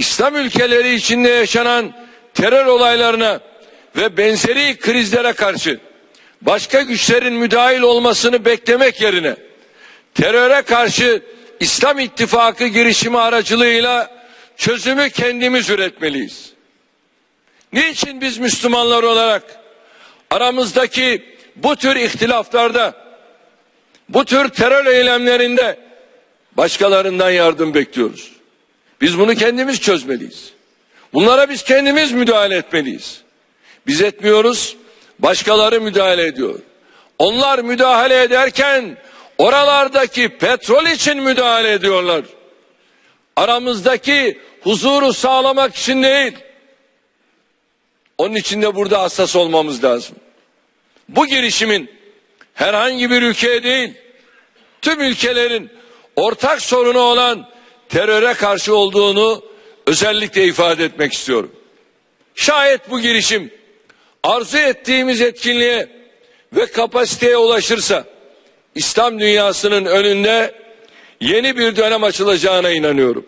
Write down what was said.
İslam ülkeleri içinde yaşanan terör olaylarına ve benzeri krizlere karşı başka güçlerin müdahil olmasını beklemek yerine teröre karşı İslam İttifakı girişimi aracılığıyla çözümü kendimiz üretmeliyiz. Niçin biz Müslümanlar olarak aramızdaki bu tür ihtilaflarda, bu tür terör eylemlerinde başkalarından yardım bekliyoruz? Biz bunu kendimiz çözmeliyiz. Bunlara biz kendimiz müdahale etmeliyiz. Biz etmiyoruz, başkaları müdahale ediyor. Onlar müdahale ederken oralardaki petrol için müdahale ediyorlar. Aramızdaki huzuru sağlamak için değil. Onun için de burada hassas olmamız lazım. Bu girişimin herhangi bir ülkeye değil, tüm ülkelerin ortak sorunu olan teröre karşı olduğunu özellikle ifade etmek istiyorum. Şayet bu girişim arzu ettiğimiz etkinliğe ve kapasiteye ulaşırsa İslam dünyasının önünde yeni bir dönem açılacağına inanıyorum.